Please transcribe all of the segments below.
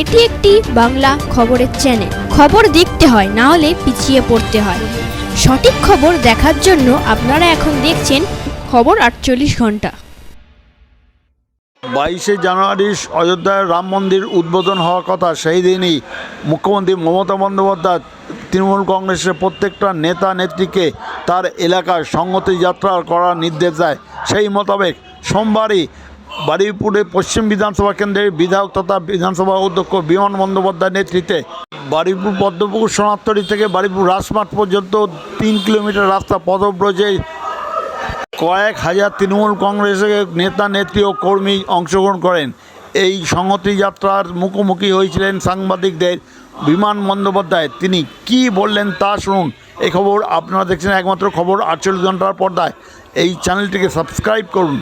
এটি একটি বাংলা খবরের চ্যানেল খবর দেখতে হয়, না হলে পিছিয়ে পড়তে হয়। সঠিক খবর দেখার জন্য আপনারা এখন দেখছেন খবর আটচল্লিশ ঘণ্টা। বাইশে জানুয়ারি অযোধ্যায় রাম মন্দির উদ্বোধন হওয়ার কথা, সেই দিনই মুখ্যমন্ত্রী মমতা বন্দ্যোপাধ্যায় তৃণমূল কংগ্রেসের প্রত্যেকটা নেতা নেত্রীকে তার এলাকার সংহতি যাত্রা করার নির্দেশ দেয়। সেই মোতাবেক সোমবারই বারুইপুরে পশ্চিম বিধানসভা কেন্দ্রের বিধায়ক তথা বিধানসভা অধ্যক্ষ বিমান বন্দ্যোপাধ্যায়ের নেতৃত্বে বারুইপুর পদ্মপুকুর সোনাত্তরী থেকে বারুইপুর রাজমাঠ পর্যন্ত তিন কিলোমিটার রাস্তা পদব্রজে কয়েক হাজার তৃণমূল কংগ্রেসের নেতা, নেত্রী ও কর্মী অংশগ্রহণ করেন। এই সংহতি যাত্রার মুখোমুখি হয়েছিলেন সাংবাদিকদের বিমান বন্দ্যোপাধ্যায়। তিনি কি বললেন তা শুনুন। এই খবর আপনারা দেখছেন একমাত্র খবর আটচল্লিশ ঘণ্টার পর্দায়। এই চ্যানেলটিকে সাবস্ক্রাইব করুন।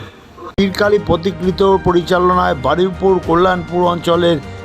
বীরকালী প্রতিকৃত পরিচালনায় বারুইপুর কল্যাণপুর অঞ্চলের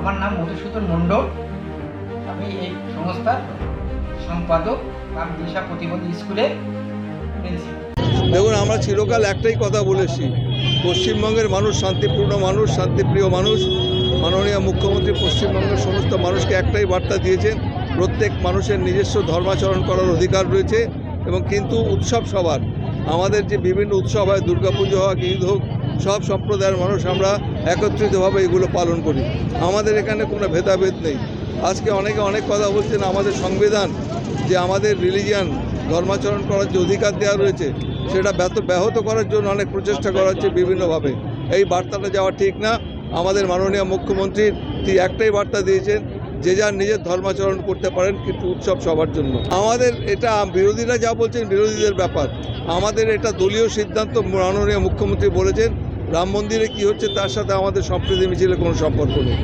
আমার নাম মধুসূদন মণ্ডল। আমি এই সংস্থার সম্পাদক রাম দিশা প্রতিবন্ধী প্রিন্সিপাল। দেখুন, আমরা চিরকাল একটাই কথা বলেছি। পশ্চিমবঙ্গের মানুষ শান্তিপূর্ণ মানুষ, শান্তিপ্রিয় মানুষ। মাননীয় মুখ্যমন্ত্রী পশ্চিমবঙ্গের সমস্ত মানুষকে একটাই বার্তা দিয়েছেন, প্রত্যেক মানুষের নিজস্ব ধর্মাচরণ করার অধিকার রয়েছে এবং কিন্তু উৎসব সবার। আমাদের যে বিভিন্ন উৎসব হয়, দুর্গাপুজো হোক, ঈদ হোক সব সম্প্রদায়ের মানুষ আমরা একত্রিতভাবে এগুলো পালন করি। আমাদের এখানে কোনো ভেদাভেদ নেই। আজকে অনেকে অনেক কথা বলছেন আমাদের সংবিধান, যে আমাদের রিলিজিয়ান ধর্মাচরণ করার যে অধিকার দেওয়া রয়েছে, সেটা ব্যাত, ব্যাহত করার জন্য অনেক প্রচেষ্টা করা হচ্ছে বিভিন্নভাবে। এই বার্তাটা যাওয়া ঠিক না। আমাদের মাননীয় মুখ্যমন্ত্রী, তিনি একটাই বার্তা দিয়েছেন যে যার নিজের ধর্মাচরণ করতে পারেন কিন্তু উৎসব সবার জন্য। আমাদের এটা, বিরোধীরা যা বলছেন বিরোধীদের ব্যাপার। আমাদের এটা দলীয় সিদ্ধান্ত, মাননীয় মুখ্যমন্ত্রী বলেছেন, রাম মন্দিরে কী হচ্ছে তার সাথে আমাদের সম্প্রীতি মিছিলের কোনো সম্পর্ক নেই।